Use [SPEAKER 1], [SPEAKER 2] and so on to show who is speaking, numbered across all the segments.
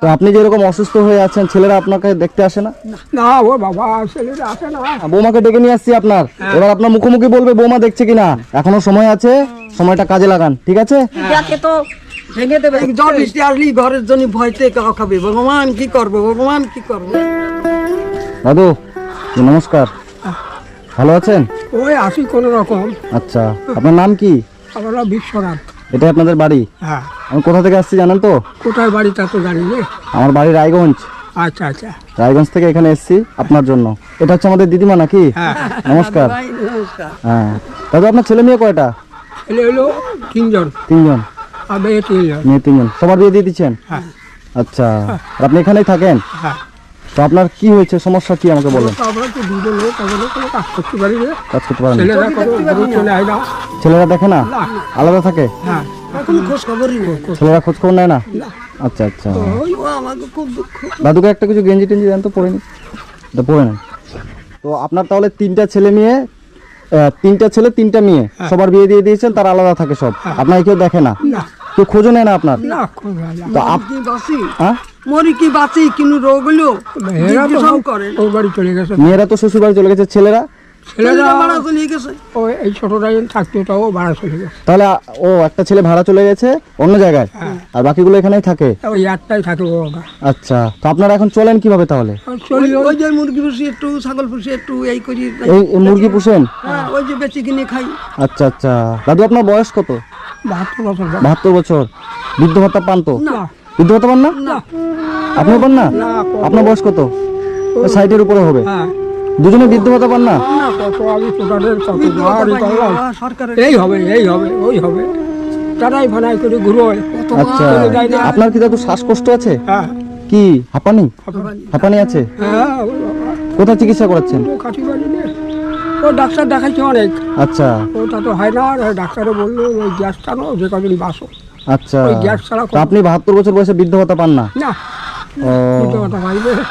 [SPEAKER 1] তো আপনি যেরকম অসুস্থ হয়ে আছেন ছেলেরা আপনাকে দেখতে আসে না?
[SPEAKER 2] না ও বাবা ছেলেরা আসে না।
[SPEAKER 1] বৌমাকে ডেকে নিয়ে আসছি আপনার। এবার আপনার মুখোমুখি বলবে বৌমা দেখছে কিনা? এখনও সময় আছে সময়টা কাজে লাগান ঠিক আছে?
[SPEAKER 3] তো ভেঙে দেবে।
[SPEAKER 4] ঝড় বৃষ্টি আসলি ঘরের জন্য ভয়তে খাবে। ভগবান কি করব ভগবান কি করব?
[SPEAKER 1] দাদু নমস্কার। ভালো আছেন?
[SPEAKER 2] ওই আসি কোনো রকম।
[SPEAKER 1] আচ্ছা আপনার নাম কি?
[SPEAKER 2] আমরা বিশ্বনাথ।
[SPEAKER 1] এটা আপনাদের বাড়ি?
[SPEAKER 2] হ্যাঁ।
[SPEAKER 1] আমি কোথা থেকে আসছি জানেন তো?
[SPEAKER 2] কোথায় বাড়ি তা তো জানি
[SPEAKER 1] আমার বাড়ি রায়গঞ্জ।
[SPEAKER 2] আচ্ছা আচ্ছা।
[SPEAKER 1] রায়গঞ্জ থেকে এখানে এসেছি আপনার জন্য। এটা হচ্ছে আমাদের দিদিমা নাকি?
[SPEAKER 2] হ্যাঁ।
[SPEAKER 1] নমস্কার। হ্যাঁ। দাদু আপনার ছেলে মেয়ে কয়টা?
[SPEAKER 2] ছেলে হলো তিনজন।
[SPEAKER 1] তিনজন।
[SPEAKER 2] আর মেয়ে তিনজন।
[SPEAKER 1] মেয়ে তিনজন। সবার বিয়ে দিয়ে দিচ্ছেন?
[SPEAKER 2] হ্যাঁ।
[SPEAKER 1] আচ্ছা। আপনি এখানেই থাকেন?
[SPEAKER 2] হ্যাঁ।
[SPEAKER 1] তো আপনার কি হয়েছে? সমস্যা কি আমাকে বলেন।
[SPEAKER 2] আমরা তো দুজন লোক আমাদের কোনো কাজ করতে পারি না।
[SPEAKER 1] কাজ করতে পারেন। না?
[SPEAKER 2] ছেলেরা কোনো ঘরে চলে আয় না
[SPEAKER 1] ছেলেরা দেখে না? আলাদা থাকে?
[SPEAKER 2] হ্যাঁ।
[SPEAKER 4] এখন খোঁজ খবরই নেই।
[SPEAKER 1] ছেলেরা খোঁজ খবর নেয় না? আচ্ছা আচ্ছা।
[SPEAKER 4] ওই ও আমাকে খুব দুঃখ।
[SPEAKER 1] দাদুকে একটা কিছু গেঞ্জি টেঞ্জি দেন তো পরে নি। এটা পরে নেন। তো আপনার তাহলে তিনটা ছেলে মেয়ে আহ, তিনটা ছেলে তিনটা মেয়ে সবার বিয়ে দিয়ে দিয়েছেন তার আলাদা থাকে সব। আপনার কেউ দেখে না?
[SPEAKER 2] না।
[SPEAKER 1] কেউ খোঁজও নেয় না আপনার?
[SPEAKER 2] না
[SPEAKER 1] তো আপ হ্যাঁ?
[SPEAKER 4] মরি কি বাঁচি কিন্তু রোগ
[SPEAKER 2] ওর বাড়ি চলে গেছে।
[SPEAKER 1] মেয়েরা তো শ্বশুর বাড়ি চলে গেছে ছেলেরা?
[SPEAKER 2] ছেলেরা
[SPEAKER 4] ছেলেরা চলে গেছে।
[SPEAKER 2] ও এই ছোটটা থাকতো তাও ভাড়া চলে গেছে।
[SPEAKER 1] তাহলে ও একটা ছেলে ভাড়া চলে গেছে অন্য জায়গায়? আর বাকিগুলো এখানেই থাকে?
[SPEAKER 2] ওই একটাই থাকে ও
[SPEAKER 1] আচ্ছা তো আপনারা এখন চলেন কীভাবে তাহলে?
[SPEAKER 4] ওই- যে মুরগি পুষি একটু ছাগল পুষি একটু এই করি।
[SPEAKER 1] এই মুরগি পুষেন?
[SPEAKER 4] হ্যাঁ, ওই যে বেশি কিনে খাই।
[SPEAKER 1] আচ্ছা আচ্ছা। দাদু আপনার বয়স কত?
[SPEAKER 2] বাহাত্তর বছর
[SPEAKER 1] বাহাত্তর বছর। বৃদ্ধ ভাতা পান তো?
[SPEAKER 2] না।
[SPEAKER 1] বৃদ্ধ ভাতা পান না? আপনিও পান না? আপনার বয়স কত? সাইটের উপরে হবে।
[SPEAKER 2] হ্যাঁ।
[SPEAKER 1] দুজনে বৃদ্ধ ভাতা পান না?
[SPEAKER 2] এই হবে এই হবে ওই হবে। তারাই ভানাই করে ঘুরো।
[SPEAKER 1] আচ্ছা। আপনার কি দাদু শ্বাসকষ্ট আছে?
[SPEAKER 2] হ্যাঁ।
[SPEAKER 1] কি? হাঁপানি। হাঁপানি। আছে?
[SPEAKER 2] হ্যাঁ
[SPEAKER 1] কোথায় চিকিৎসা করাচ্ছেন?
[SPEAKER 2] ও ডাক্তার দেখাচ্ছে অনেক।
[SPEAKER 1] আচ্ছা।
[SPEAKER 2] ওটা তো হয় না আর ডাক্তারে বলল ওই গ্যাস টানো যে কদিন বাসো।
[SPEAKER 1] আচ্ছা। আপনি বাহাত্তর বছর বয়সে বৃদ্ধ ভাতা পান না?
[SPEAKER 2] না।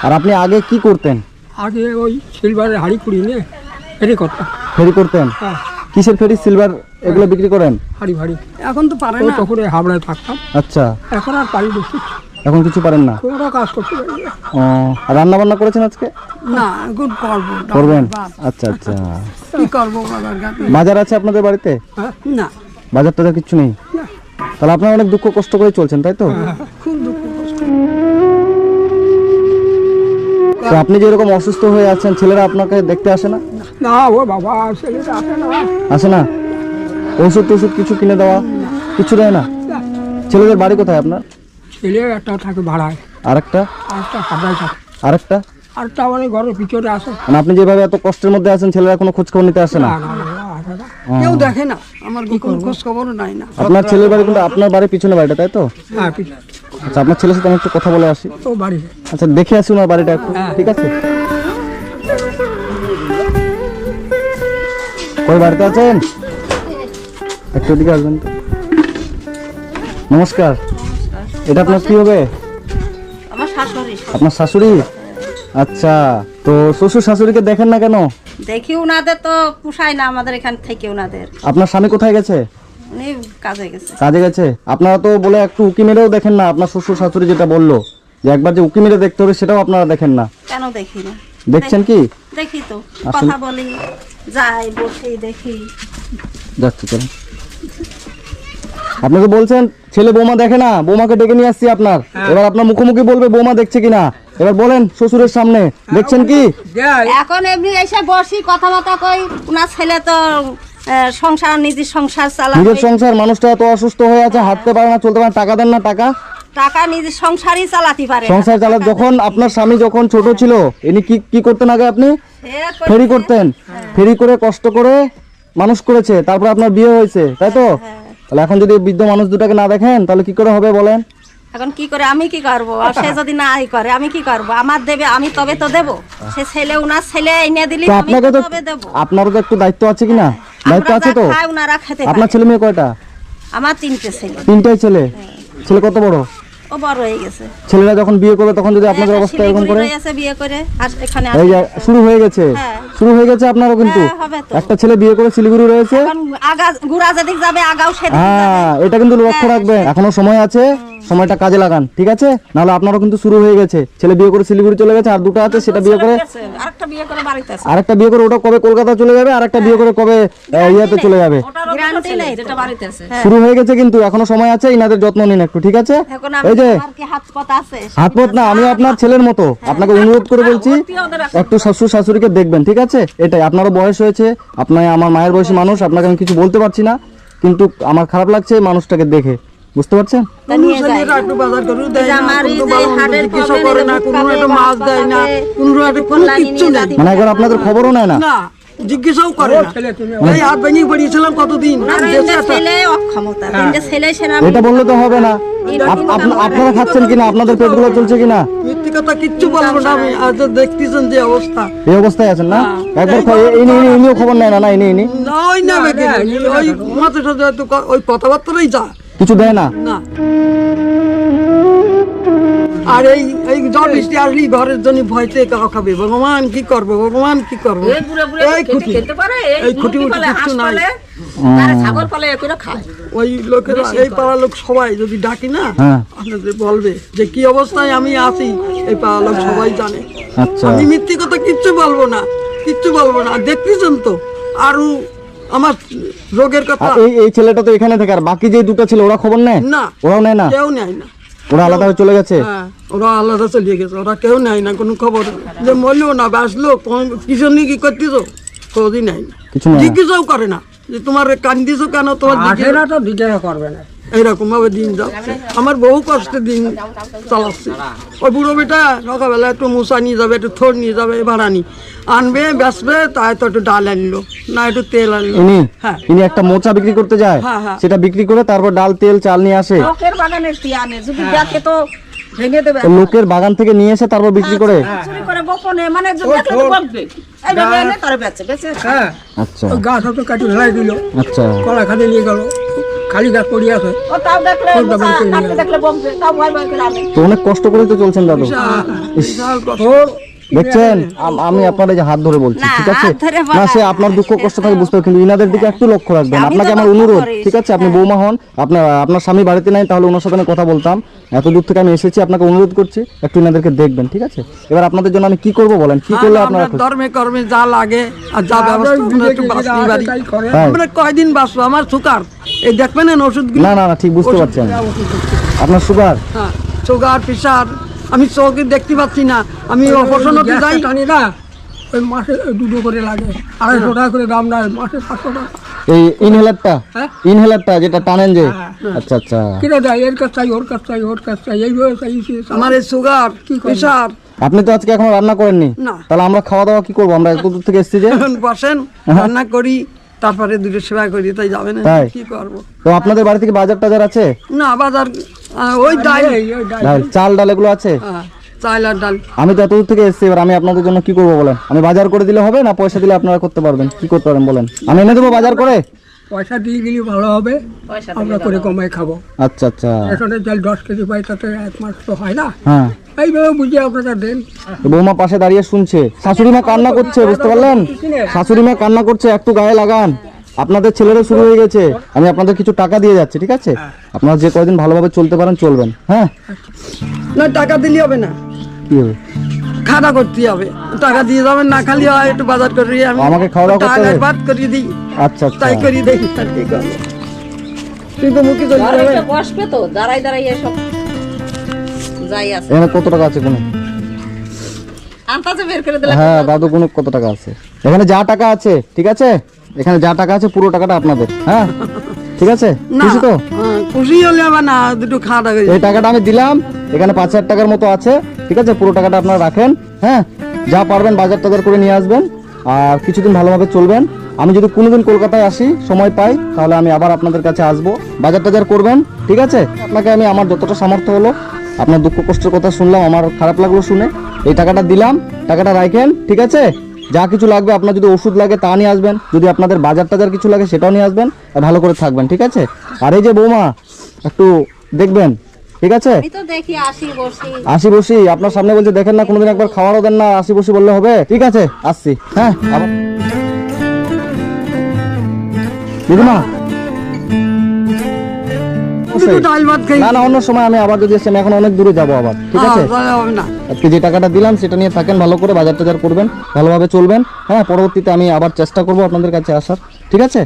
[SPEAKER 1] আর আপনি আগে কি করতেন?
[SPEAKER 2] আগে ওই সিলভারের হাড়ি কুড়ি নে ফেরি করতাম।
[SPEAKER 1] ফেরি করতেন?
[SPEAKER 2] হ্যাঁ।
[SPEAKER 1] কিসের ফেরি? সিলভার এগুলো বিক্রি করেন?
[SPEAKER 2] হাড়ি ভাড়ি
[SPEAKER 4] এখন তো পারে না।
[SPEAKER 2] তখন হাবড়ায় থাকতাম।
[SPEAKER 1] আচ্ছা।
[SPEAKER 2] এখন আর পারি বেশি
[SPEAKER 1] এখন কিছু পারেন না?
[SPEAKER 2] কোনো কাজ করতে
[SPEAKER 1] ও। রান্না বান্না করেছেন আজকে?
[SPEAKER 4] না এখন করব।
[SPEAKER 1] করবেন? আচ্ছা আচ্ছা।
[SPEAKER 4] কি করব বাবার কাছে
[SPEAKER 1] বাজার আছে আপনাদের বাড়িতে?
[SPEAKER 2] হ্যাঁ
[SPEAKER 4] না।
[SPEAKER 1] বাজার টাজার কিচ্ছু নেই?
[SPEAKER 2] না।
[SPEAKER 1] তাহলে আপনার অনেক দুঃখ কষ্ট করে চলছেন তাই তো?
[SPEAKER 4] খুব দুঃখ কষ্ট।
[SPEAKER 1] তো আপনি যেরকম অসুস্থ হয়ে আছেন ছেলেরা আপনাকে দেখতে আসে না?
[SPEAKER 2] না ও বাবা আসে না।
[SPEAKER 1] আসে না? ওষুধ টষুধ কিছু কিনে দেওয়া কিছু দেয় না। ছেলেদের বাড়ি কোথায় আপনার?
[SPEAKER 2] ছেলে একটা থাকে ভাড়ায়।
[SPEAKER 1] আরেকটা?
[SPEAKER 2] আর একটা হাবড়ায় থাকে।
[SPEAKER 1] আরেকটা?
[SPEAKER 2] আরেকটা মানে ঘরের পিছনে আসে।
[SPEAKER 1] মানে আপনি যেভাবে এত কষ্টের মধ্যে আছেন ছেলেরা কোনো খোঁজ খবর নিতে আসে না।
[SPEAKER 4] কেউ দেখে না। আমার কোনো খোঁজ খবরও নাই না।
[SPEAKER 1] আপনার ছেলের বাড়ি কিন্তু আপনার বাড়ির পিছনে বাড়িটা তাই তো?
[SPEAKER 2] হ্যাঁ
[SPEAKER 1] আচ্ছা আপনার ছেলের সাথে আমি একটু কথা বলে আসি।
[SPEAKER 2] ও বাড়ি।
[SPEAKER 1] আচ্ছা দেখে আসি ওনার বাড়িটা একটু
[SPEAKER 2] হ্যাঁ।
[SPEAKER 1] ঠিক আছে? কই বাড়িতে আছেন? একটু দিকে আসবেন তো। নমস্কার। এটা আপনার কি হবে?
[SPEAKER 3] আমার শাশুড়ি।
[SPEAKER 1] আপনার শাশুড়ি? আচ্ছা তো শ্বশুর শাশুড়িকে দেখেন না কেন?
[SPEAKER 3] দেখি ওনাদের তো পুষায় না আমাদের এখান থেকে ওনাদের
[SPEAKER 1] আপনার স্বামী কোথায় গেছে?
[SPEAKER 3] উনি কাজে গেছে।
[SPEAKER 1] কাজে গেছে? আপনারা তো বলে একটু উকি মেরেও দেখেন না আপনার শ্বশুর শাশুড়ি যেটা বলল যে একবার যে উকি মেরে দেখতে হবে সেটাও আপনারা দেখেন না।
[SPEAKER 3] কেন দেখি না?
[SPEAKER 1] দেখছেন কি?
[SPEAKER 3] দেখি তো। কথা বলি যাই বসি দেখি।
[SPEAKER 1] যাচ্ছি চলুন। আপনি তো বলছেন ছেলে বৌমা দেখে না বৌমাকে ডেকে নিয়ে আসছি আপনার। এবার আপনার মুখোমুখি বলবে বৌমা দেখছে কিনা। এবার বলেন শ্বশুরের সামনে দেখছেন কি?
[SPEAKER 3] এখন এমনি এসে বসি কথা মতো কই। ওনার ছেলে তো সংসার নিজের সংসার চালাবে
[SPEAKER 1] নিজের সংসার মানুষটা এত অসুস্থ হয়ে আছে হাঁটতে পারে না চলতে পারে না টাকা দেন না টাকা।
[SPEAKER 3] টাকা নিজের সংসারই চালাতে পারে
[SPEAKER 1] সংসার চালা যখন আপনার স্বামী যখন ছোট ছিল ইনি কি কি করতেন আগে আপনি? ফেরি করতেন। ফেরি করে কষ্ট করে মানুষ করেছে তারপর আপনার বিয়ে হয়েছে তাই তো? তাহলে এখন যদি বৃদ্ধ মানুষ দুটাকে না দেখেন তাহলে কি করে হবে বলেন?
[SPEAKER 3] এখন কি করে আমি কি করব? আর সে যদি নাই করে আমি কি করব? আমার দেবে আমি তবে তো দেব। সে ছেলে উনার ছেলে এনে দিলি
[SPEAKER 1] আপনাকে তো আপনারও তো একটু দায়িত্ব আছে কি না দায়িত্ব আছে তো?
[SPEAKER 3] উনারা খেতে
[SPEAKER 1] আপনার ছেলে মেয়ে কয়টা?
[SPEAKER 3] আমার তিনটে ছেলে।
[SPEAKER 1] তিনটাই ছেলে? ছেলে কত বড়?
[SPEAKER 3] ও বড় হয়ে গেছে।
[SPEAKER 1] ছেলেরা যখন বিয়ে করবে তখন যদি আপনাদের অবস্থা এরকম করে?
[SPEAKER 3] বিয়ে করে আর এখানে
[SPEAKER 1] এই
[SPEAKER 3] আসে।
[SPEAKER 1] যে শুরু হয়ে গেছে।
[SPEAKER 3] হ্যাঁ।
[SPEAKER 1] শুরু হয়ে গেছে আপনারও কিন্তু?
[SPEAKER 3] হ্যাঁ, হবে তো।
[SPEAKER 1] একটা ছেলে বিয়ে করে শিলিগুড়ি রয়েছে?
[SPEAKER 3] আগা গুড়া যেদিক যাবে আগাও সেদিক
[SPEAKER 1] হ্যাঁ এটা কিন্তু লক্ষ্য রাখবেন। এখনও সময় আছে। সময়টা কাজে লাগান ঠিক আছে? নাহলে আপনারও কিন্তু শুরু হয়ে গেছে। ছেলে বিয়ে করে শিলিগুড়ি চলে গেছে আর দুটো আছে সেটা বিয়ে করে
[SPEAKER 3] আরেকটা বিয়ে করে বাড়িতে আছে।
[SPEAKER 1] আরেকটা বিয়ে করে ওটা কবে কলকাতা চলে যাবে আর একটা বিয়ে করে কবে ইয়াতে চলে যাবে?
[SPEAKER 3] গ্যারান্টি নেই যেটা বাড়িতে আছে।
[SPEAKER 1] শুরু হয়ে গেছে কিন্তু এখনও সময় আছে ইনাদের যত্ন নিন একটু ঠিক আছে? এই যে
[SPEAKER 3] আমার হাত পথ আছে?
[SPEAKER 1] হাত পথ না আমি আপনার ছেলের মতো। আপনাকে অনুরোধ করে বলছি একটু শ্বশুর শাশুড়িকে দেখবেন ঠিক আছে? এটাই আপনারও বয়স হয়েছে আপনার আমার মায়ের বয়সী মানুষ আপনাকে আমি কিছু বলতে পারছি না কিন্তু আমার খারাপ লাগছে এই মানুষটাকে দেখে। বুঝতে পারছেন? মানে একবার আপনাদের খবরও নেয় না?
[SPEAKER 4] জিজ্ঞাসাও করে না।
[SPEAKER 2] ছেলে তুমি
[SPEAKER 4] এই হাত ভেঙে পড়িয়েছিলাম কতদিন?
[SPEAKER 3] সেনা
[SPEAKER 1] এটা বললে তো হবে না। আপ- আপ- আপনারা খাচ্ছেন কিনা? আপনাদের পেটগুলো চলছে কিনা?
[SPEAKER 4] মিথ্যে কথা কিচ্ছু বলব না আমি আজ দেখতেছেন যে অবস্থা।
[SPEAKER 1] এই অবস্থায় আছেন না? একবার ইনি ইনি- ইনিও খবর নেয় না না ইনি ইনি?
[SPEAKER 4] না ওই না বেগে ওই মাঝে সাথে হয়তো ক- ওই কথাবার্তারই যা
[SPEAKER 1] কিছু দেয় না?
[SPEAKER 4] না। আর এই এই ঝড় বৃষ্টি আসলেই ঘরের জন্য ভয়তে খাবে। ভগবান কি করব? ভগবান কি করব? এই খুঁটি। এই খুঁটি উঠি কিচ্ছু নাই। ওই লোকেরা এই পাড়ার লোক সবাই যদি ডাকি না
[SPEAKER 1] হ্যাঁ।
[SPEAKER 4] আপনাদের বলবে যে কি অবস্থায় আমি আছি? এই পাড়ার লোক সবাই জানে।
[SPEAKER 1] আচ্ছা।
[SPEAKER 4] আমি মিথ্যে কথা কিচ্ছু বলব না কিচ্ছু বলব না। দেখতেছেন তো আরও আমার রোগের কথা।
[SPEAKER 1] এই এই ছেলেটা তো এখানে থাকে আর বাকি যে দুটো ছিল ওরা খবর নেয়?
[SPEAKER 4] না
[SPEAKER 1] ওরাও নেয় না?
[SPEAKER 4] কেউ নেয় না।
[SPEAKER 1] ওরা আলাদা হয়ে চলে গেছে?
[SPEAKER 4] হ্যাঁ ওরা আলাদা চলে গেছে ওরা কেউ নেয় না কোনো খবর যে মরলো না বাসলো কিছু নিয়ে কি করতেছ? খোঁজই নেয় না।
[SPEAKER 1] কিছু
[SPEAKER 4] জিজ্ঞেসও করে না যে তোমার কান্দিছো কেন তোমার জিজ্ঞাসা
[SPEAKER 2] তো দিতে করবে না।
[SPEAKER 4] এইরকম ভাবে দিন যাচ্ছে। আমার বহু কষ্টে দিন চালাচ্ছে। ওই বুড়ো বেটা সকালবেলা একটু মুসা নিয়ে যাবে একটু থোর নিয়ে যাবে ভাড়ানি আনবে বেসবে তাই তো একটু ডাল আনলো না একটু তেল আনলো। হ্যাঁ।
[SPEAKER 1] ইনি একটা মোচা বিক্রি করতে যায়?
[SPEAKER 4] হ্যাঁ, হ্যাঁ।
[SPEAKER 1] সেটা বিক্রি করে তারপর ডাল তেল চাল নিয়ে আসে?
[SPEAKER 3] লোকের বাগানের তিয়ানে যদি দেখে তো ভেঙে দেবে।
[SPEAKER 1] লোকের বাগান থেকে নিয়ে এসে তারপর বিক্রি করে?
[SPEAKER 3] চুরি করে গোপনে। মানে বলবে। এইভাবে এনে তারা বেচে বেচে।
[SPEAKER 2] হ্যাঁ।
[SPEAKER 1] আচ্ছা।
[SPEAKER 2] গাছ হয়তো কাটি ফেলাই দিল।
[SPEAKER 1] আচ্ছা।
[SPEAKER 2] কলা খাতে নিয়ে গেল। খালি গাছ পড়ে আছে।
[SPEAKER 3] ও তাও দেখলে কাটতে দেখলে বলবে তাও ভয় ভয় করে আমি।
[SPEAKER 1] তো অনেক কষ্ট করে তো চলছেন দাদু।
[SPEAKER 4] বিশাল কষ্ট।
[SPEAKER 2] ওর
[SPEAKER 1] দেখছেন? আমি আপনার এই যে হাত ধরে বলছি ঠিক আছে? না সে আপনার দুঃখ কষ্ট থাকে বুঝতে হবে কিন্তু ইনাদের দিকে একটু লক্ষ্য রাখবেন। আপনাকে আমার অনুরোধ ঠিক আছে? আপনি বৌমা হন আপনার আপনার স্বামী বাড়িতে নাই তাহলে ওনার সাথে আমি কথা বলতাম। এত দূর থেকে আমি এসেছি আপনাকে অনুরোধ করছি একটু ইনাদেরকে দেখবেন ঠিক আছে? এবার আপনাদের জন্য আমি কি করব বলেন? কি করলে আপনারা
[SPEAKER 4] ধর্মে কর্মে যা লাগে আর যা ব্যবস্থা আমরা
[SPEAKER 2] তাই?
[SPEAKER 4] আমরা কয়দিন বাঁচবো? আমার সুগার এই দেখবেন না ওষুধগুলো?
[SPEAKER 1] না না না ঠিক বুঝতে পারছি আমি। আপনার সুগার
[SPEAKER 4] হ্যাঁ সুগার প্রেশার আমি চোখে দেখতে পাচ্ছি না। আমি অপারেশন যাই।
[SPEAKER 2] টানি না। ওই মাসে দুটো করে লাগে। আড়াইশো টাকা করে দাম নেয়। মাসে পাঁচশো টাকা।
[SPEAKER 1] এই ইনহেলারটা?
[SPEAKER 2] হ্যাঁ?
[SPEAKER 1] ইনহেলারটা যেটা টানেন যে? আচ্ছা আচ্ছা।
[SPEAKER 2] কিনে দেয়? এর কাছ চাই ওর কাছ চাই ওর কাছ চাই। এইভাবে চাইছি
[SPEAKER 4] আমার এই সুগার প্রেশার
[SPEAKER 1] আপনি তো আজকে এখনও রান্না করেননি? তাহলে আমরা খাওয়া দাওয়া কি করব? আমরা এত দূর থেকে এসেছি যে?
[SPEAKER 4] বসেন রান্না করি। তারপরে দুটো সেবা করি তাই যাবেন
[SPEAKER 1] তাই?
[SPEAKER 4] কি করব?
[SPEAKER 1] তো আপনাদের বাড়ি থেকে বাজার টাজার আছে?
[SPEAKER 4] না বাজার আহ, ওই ডাল।
[SPEAKER 1] ডাল। চাল ডাল এগুলো আছে?
[SPEAKER 4] হ্যাঁ, চাল আর ডাল।
[SPEAKER 1] আমি তো এত দূর থেকে এসেছি এবার আমি আপনাদের জন্য কি করব বলেন? আমি বাজার করে দিলে হবে না পয়সা দিলে আপনারা করতে পারবেন? কি করতে পারেন বলেন? আমি এনে দেবো বাজার করে?
[SPEAKER 2] পয়সা দিয়ে গেলে ভালো হবে। আমরা করে কমাই খাব।
[SPEAKER 1] আচ্ছা আচ্ছা।
[SPEAKER 2] রেশনের চাল দশ কেজি পাই তাতে এক মাস তো হয় না।
[SPEAKER 1] হ্যাঁ।
[SPEAKER 2] এইভাবে বুঝিয়ে আপনারা দেন।
[SPEAKER 1] বৌমা পাশে দাঁড়িয়ে শুনছে। শাশুড়ি মা কান্না করছে বুঝতে পারলেন? শাশুড়ি মা কান্না করছে একটু গায়ে লাগান। আপনাদের ছেলেরা শুরু হয়ে গেছে। আমি আপনাদের কিছু টাকা দিয়ে যাচ্ছি ঠিক আছে? আপনারা যে কয়দিন ভালোভাবে চলতে পারেন চলবেন। হ্যাঁ?
[SPEAKER 4] না টাকা দিলে হবে না।
[SPEAKER 1] কি হবে?
[SPEAKER 4] খাওয়া করতে হবে। টাকা দিয়ে যাবেন না খালি হয় একটু বাজার করি আমি
[SPEAKER 1] আমাকে খাওয়া দাওয়া করতে হবে?
[SPEAKER 4] ভাত করিয়ে দিই।
[SPEAKER 1] আচ্ছা আচ্ছা।
[SPEAKER 4] তাই করি দেখি আর কি করব? তুই তো মুখে
[SPEAKER 3] বসবে তো দাঁড়াই দাঁড়াই এসব যাই আছে।
[SPEAKER 1] এখানে কত টাকা আছে কোনো?
[SPEAKER 3] আন্তাজে বের করে দিলে
[SPEAKER 1] হ্যাঁ দাদু কোনো কত টাকা আছে? এখানে যা টাকা আছে ঠিক আছে? এখানে যা টাকা আছে পুরো টাকাটা আপনাদের হ্যাঁ? ঠিক আছে? খুশি তো?
[SPEAKER 4] হ্যাঁ, খুশি হলে আবার না দুটো খাওয়া দাওয়া করি
[SPEAKER 1] এই টাকাটা আমি দিলাম এখানে পাঁচ হাজার টাকার মতো আছে ঠিক আছে? পুরো টাকাটা আপনারা রাখেন হ্যাঁ? যা পারবেন বাজার টাজার করে নিয়ে আসবেন আর কিছুদিন ভালোভাবে চলবেন। আমি যদি কোনোদিন কলকাতায় আসি সময় পাই তাহলে আমি আবার আপনাদের কাছে আসব। বাজার টাজার করবেন ঠিক আছে? আপনাকে আমি আমার যতটা সামর্থ্য হলো আপনার দুঃখ কষ্টের কথা শুনলাম আমার খারাপ লাগল শুনে। এই টাকাটা দিলাম টাকাটা রাখেন ঠিক আছে? যা কিছু লাগবে আপনার যদি ওষুধ লাগে তা নিয়ে আসবেন। যদি আপনাদের বাজার টাজার কিছু লাগে সেটাও নিয়ে আসবেন আর ভালো করে থাকবেন ঠিক আছে? আর এই যে বৌমা একটু দেখবেন ঠিক আছে?
[SPEAKER 3] আসি বসি।
[SPEAKER 1] আপনার সামনে বলছে দেখেন না কোনোদিন একবার খাওয়ারও দেন না আসি বসি বললে হবে? ঠিক আছে আসছি। হ্যাঁ দিদিমা
[SPEAKER 4] শুধু ডাল ভাত খাই।
[SPEAKER 1] না না অন্য সময় আমি আবার যদি এখন অনেক দূরে যাব আবার ঠিক আছে?
[SPEAKER 4] হ্যাঁ, না
[SPEAKER 1] আজকে যে টাকাটা দিলাম সেটা নিয়ে থাকেন ভালো করে বাজার টাজার করবেন ভালোভাবে চলবেন। হ্যাঁ পরবর্তীতে আমি আবার চেষ্টা করব আপনাদের কাছে আসার ঠিক আছে?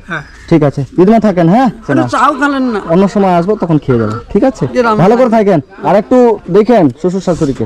[SPEAKER 1] ঠিক আছে। দিদিমা থাকেন হ্যাঁ?
[SPEAKER 4] চাও খালেন না।
[SPEAKER 1] অন্য সময় আসব তখন খেয়ে যাবেন ঠিক আছে? ভালো করে থাকেন। আর একটু দেখেন শ্বশুর শাশুড়িকে।